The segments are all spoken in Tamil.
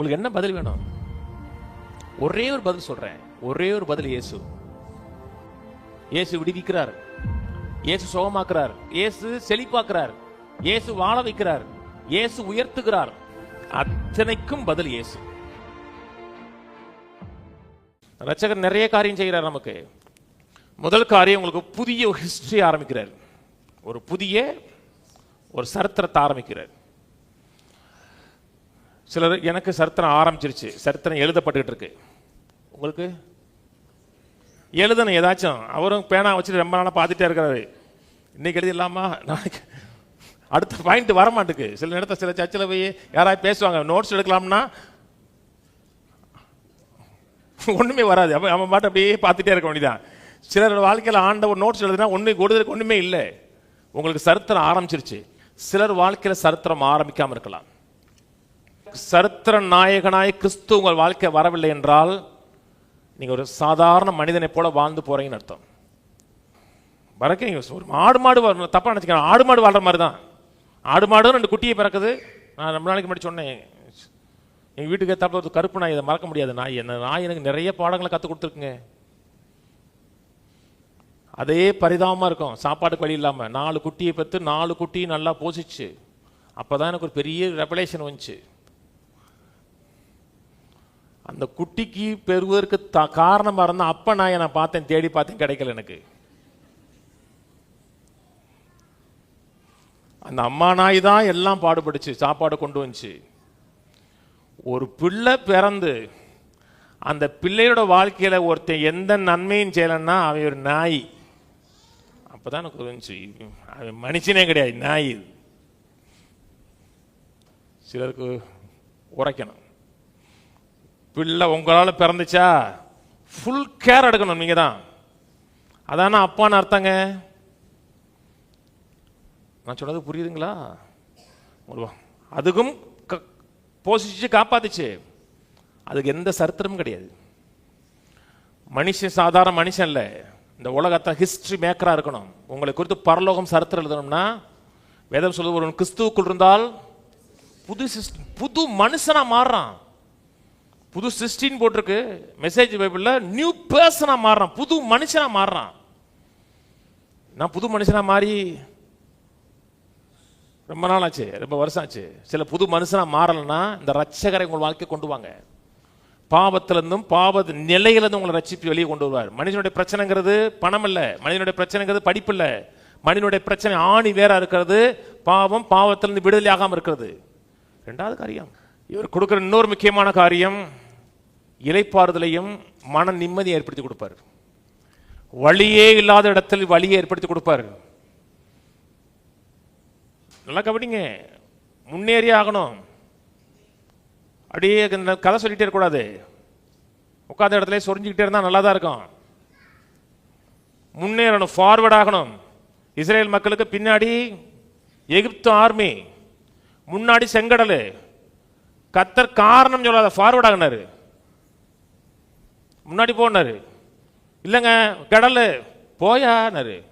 உங்களுக்கு என்ன பதில் வேணும்? ஒரே ஒரு பதில் சொல்றேன். ஒரே ஒரு பதில் இயேசு. இயேசு விடுவிக்கிறார். இயேசு சுகமாக்குறார். இயேசு செழிப்பாக்குறார். இயேசு வாழ வைக்கிறார். இயேசு உயர்த்துகிறார். அத்தனைக்கும் பதில் இயேசு. ரச்சகர் நிறைய காரியம் செய்கிறார் நமக்கு. முதல் காரியம் உங்களுக்கு புதிய ஹிஸ்டரி ஆரம்பிக்கிறார். ஒரு புதிய ஒரு சரித்திரத்தை ஆரம்பிக்கிறார். சிலர் எனக்கு சரித்திரம் ஆரம்பிச்சிருச்சு சரித்திரம் எழுதப்பட்டுக்கிட்டு இருக்கு. உங்களுக்கு? எழுதணும் ஏதாச்சும். அவரும் பேனா வச்சுட்டு ரொம்ப நாளாக பார்த்துட்டே இருக்கிறாரு இன்னைக்கு எழுதிடலாமா? நாளைக்கு. அடுத்த பாயிண்ட் வரமாட்டுக்கு. சில நேரத்தில் சில சர்ச்சில் போய் யாராவது பேசுவாங்க நோட்ஸ் எடுக்கலாம்னா ஒன்றுமே வராது. அப்போ அவன் பாட்டு அப்படியே பார்த்துட்டே இருக்க வேண்டியதான் சிலர் வாழ்க்கையில் ஆண்டவர் நோட்ஸ் எழுதுனா ஒண்ணு கொடுறதுக்கு ஒன்றுமே இல்லை. உங்களுக்கு சரித்திரம் ஆரம்பிச்சிருச்சு. சிலர் வாழ்க்கையில் சரித்திரம் ஆரம்பிக்காமல் இருக்கலாம். சரித்திர நாயகனாய் கிறிஸ்து உங்கள் வாழ்க்கை வரவில்லை என்றால் நீங்கள் ஒரு சாதாரண மனிதனை போல வாழ்ந்து போறீங்கன்னு அர்த்தம். வரக்கீங்க ஒரு ஆடு மாடு வரணும் தப்பாக நினைச்சுக்கிறேன் ஆடு மாடு வாழ்ற மாதிரி தான். ஆடு மாடும் ரெண்டு குட்டியை பிறக்குது. நான் ரொம்ப நாளைக்கு முன்னாடி சொன்னேன். எங்கள் வீட்டுக்கு ஏத்தாப்புல ஒரு கருப்பு நாய் இதை மறக்க முடியாது. நாய் என்ன நாய் எனக்கு நிறைய பாடங்களை கற்றுக் கொடுத்துருக்குங்க. அதே பரிதாபமாக இருக்கும். சாப்பாட்டுக்கு வழி இல்லாமல் நாலு குட்டியை பெற்று நாலு குட்டி நல்லா போசிச்சு அப்பதான் எனக்கு ஒரு பெரிய ரெவலேஷன் வந்துச்சு. அந்த குட்டிக்கு பெறுவதற்கு த காரணமாக இருந்தால் அப்ப நான் நான் பார்த்தேன் தேடி பார்த்தேன் கிடைக்கல எனக்கு. அந்த அம்மா நாய் தான் எல்லாம் பாடுபடுச்சு சாப்பாடு கொண்டு வந்துச்சு. ஒரு பிள்ளை பிறந்து அந்த பிள்ளையோட வாழ்க்கையில் ஒருத்தன் எந்த நன்மையும் செய்யலைன்னா அவன் ஒரு நாய். அப்பதான் எனக்கு புரிஞ்சுச்சு அவன் மனுஷனே கிடையாது நாய் சிலருக்கு உரைக்கணும். பிள்ளை உங்களால் பிறந்துச்சா? ஃபுல் கேர் எடுக்கணும் நீங்கள் தான் அதான அப்பான்னு அர்த்தங்க? நான் சொன்னது புரியுதுங்களா? அதுக்கும் க- போஷிச்சு காப்பாத்துச்சு. அதுக்கு எந்த சரித்திரமும் கிடையாது. மனுஷன் சாதாரண மனுஷன் இல்லை. இந்த உலகத்தை ஹிஸ்ட்ரி மேக்கராக இருக்கணும். உங்களை குறித்து பரலோகம் சரித்திரம் எழுதணும்னா வேதம் சொல்லுது கிறிஸ்துவுக்குள் இருந்தால் புது சிஸ்ட்- புது மனுஷனாக மாறுறான். புது சிஸ்டின்னு போட்டிருக்கு. மெசேஜ் பைபிளில் நியூ பர்சனாக மாறுறான். புது மனுஷனாக மாறுறான். நான் புது மனுஷனாக மாறி ரொம்ப நாள் ஆச்சு ரொம்ப வருஷம் ஆச்சு சில புது மனுஷனாக மாறலைன்னா இந்த ரட்சகரை உங்கள் வாழ்க்கை கொண்டு வாங்க. பாவத்திலிருந்தும் பாவ நிலையிலிருந்து உங்களை ரட்சிப்பு வெளியே கொண்டு வருவார். மனிதனுடைய பிரச்சனைங்கிறது பணம் இல்லை மனிதனுடைய பிரச்சனைங்கிறது படிப்பு இல்லை மனிதனுடைய பிரச்சனை ஆணி வேற இருக்கிறது. பாவம் பாவத்திலிருந்து விடுதலை இருக்கிறது. ரெண்டாவது காரியம். இவர் கொடுக்குற இன்னொரு முக்கியமான காரியம் இலைப்பாறுதலையும் மன நிம்மதியை ஏற்படுத்தி கொடுப்பார். வழியே இல்லாத இடத்தில் வழியை ஏற்படுத்தி கொடுப்பார். நல்லா கவனிங்க. முன்னேறி ஆகணும். அப்படியே கதை சொல்லிட்டே இருக்கக்கூடாது உட்காந்த இடத்துல சொரிஞ்சுக்கிட்டே இருந்தால் நல்லா தான் இருக்கும். முன்னேறணும் ஃபார்வர்ட் ஆகணும். இஸ்ரேல் மக்களுக்கு பின்னாடி எகிப்து ஆர்மி முன்னாடி செங்கடல். கத்தர் காரணம் சொல்லாத ஃபார்வர்ட் ஆகினாரு. முன்னாடி போனாரு. இல்லைங்க கடல். போயானாரு.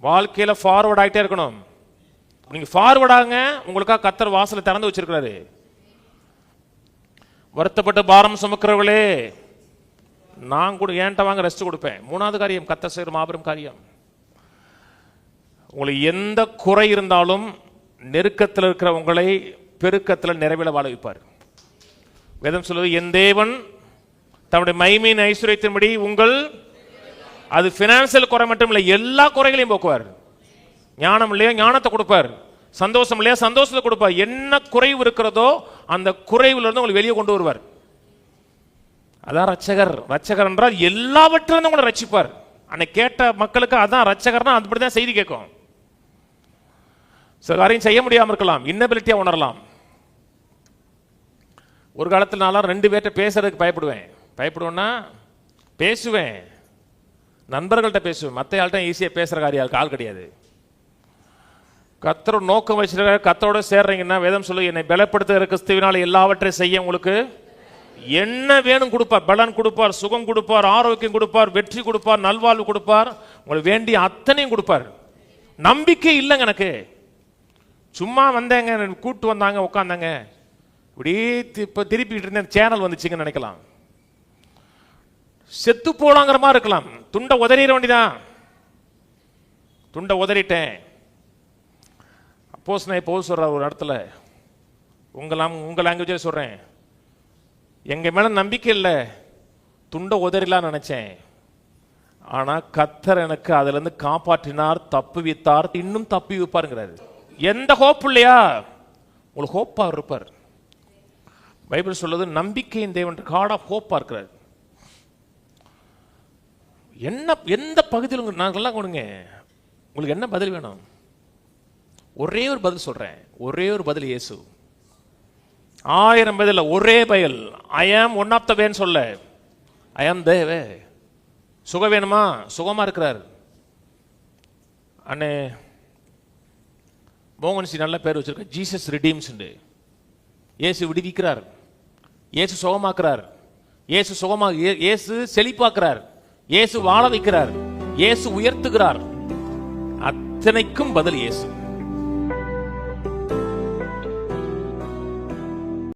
வாழ்க்கையில் ஃபார்வர்ட் ஆகிட்டே இருக்கணும். நீங்கள் ஃபார்வர்ட் ஆகுங்க உங்களுக்காக கத்தர் வாசலை திறந்து வச்சிருக்கிறாரு. வருத்தப்பட்டு பாரம் சுமக்கிறவர்களே நான் கூட ஏன்ட்ட வாங்க ரெஸ்ட் கொடுப்பேன். மூணாவது காரியம் கத்தர் செய்கிற மாபெரும் காரியம். உங்களுக்கு எந்த குறை இருந்தாலும் நெருக்கத்தில் இருக்கிற உங்களை பெருக்கத்தில் நிறைவில் வாழ வைப்பார். வேதம் சொல்வது என் தேவன் தன்னுடைய மைமையின் ஐஸ்வர்யத்தின்படி உங்கள் அது பினான்சியல் குறை மட்டும் இல்லை எல்லா குறைகளையும் போக்குவார். ஞானம் இல்லையா ஞானத்தை கொடுப்பார். சந்தோஷம் இல்லையா சந்தோஷத்தை கொடுப்பார். என்ன குறைவு இருக்கிறதோ அந்த குறைவுல இருந்து உங்களை வெளியே கொண்டு வருவார். அதான் ரட்சகர் ரச்சகர் என்றால் எல்லாவற்றிலிருந்து உங்களை ரச்சிப்பார் அன்னைக்கு கேட்ட மக்களுக்கு அதான் ரட்சகர்னா அதுபடி தான் செய்தி கேட்கும். சில காரியம் செய்ய முடியாமல் இருக்கலாம். இன்னபிலிட்டியாக உணரலாம். ஒரு காலத்தில் நான்லாம் ரெண்டு பேர்கிட்ட பேசுறதுக்கு பயப்படுவேன். பயப்படுவேன்னா பேசுவேன். நண்பர்கள்ட்ட பேசுவேன். மற்ற ஆள்கிட்ட ஈஸியாக பேசுகிற காரியம் ஆள் கிடையாது. கத்தரோட நோக்கம் வச்சுருக்க கத்தரோட சேர்றீங்கன்னா வேதம் சொல்லு என்னை பலப்படுத்துகிற கிறிஸ்துவினால் எல்லாவற்றையும் செய்ய உங்களுக்கு என்ன வேணும் கொடுப்பார். பலன் கொடுப்பார் சுகம் கொடுப்பார் ஆரோக்கியம் கொடுப்பார் வெற்றி கொடுப்பார் நல்வாழ்வு கொடுப்பார். உங்களுக்கு வேண்டிய அத்தனையும் கொடுப்பார். நம்பிக்கை இல்லைங்க எனக்கு. சும்மா வந்தேங்க கூட்டு வந்தாங்க உட்காந்தாங்க இப்படி இப்போ இப்ப திருப்பிட்டு இருந்தேன் சேனல் வந்துச்சுங்கன்னு நினைக்கலாம். செத்து போலாங்கிற மாதிரி இருக்கலாம். துண்டை உதறிட வேண்டிதான் துண்டை உதறிட்டேன். அப்போஸ் நான் இப்போ சொல்கிறார் ஒரு இடத்துல உங்களாம் உங்கள் உங்க லாங்குவேஜில் எங்கள் மேலே நம்பிக்கை இல்லை. துண்டை உதறிலாம் நினச்சேன். ஆனால் கத்தர் எனக்கு அதுலேருந்து காப்பாற்றினார் தப்பு வித்தார் இன்னும் தப்பி வைப்பாருங்கிறாரு. எந்த ஹோப் இல்லையா உங்களுக்கு ஹோப்பாக இருப்பார். பைபிள் சொல்லுது நம்பிக்கையின் தேவன் காட் ஆஃப் ஹோப்பாக இருக்கிறார். என்ன எந்த பகுதியில் நாங்கள்லாம் கொடுங்க உங்களுக்கு என்ன பதில் வேணும்? ஒரே ஒரு பதில் சொல்கிறேன் ஒரே ஒரு பதில் இயேசு. ஆயிரம் பதில் ஒரே பயல் ஐ ஆம் ஒன் ஆஃப் த வேன்னு சொல்ல. ஐ ஆம் தேவே சுகம் வேணுமா? சுகமா இருக்கிறார். அண்ணே மோகன்சி நல்ல பேர் வச்சிருக்க. ஜீசஸ் ரிடீம்ஸ் இயேசு விடுவிக்கிறார். இயேசு சுகமாக்குறார். இயேசு சுகமாக இயேசு செழிப்பாக்குறார். இயேசு வாழ வைக்கிறார். இயேசு உயர்த்துகிறார். அத்தனைக்கும் பதில் இயேசு.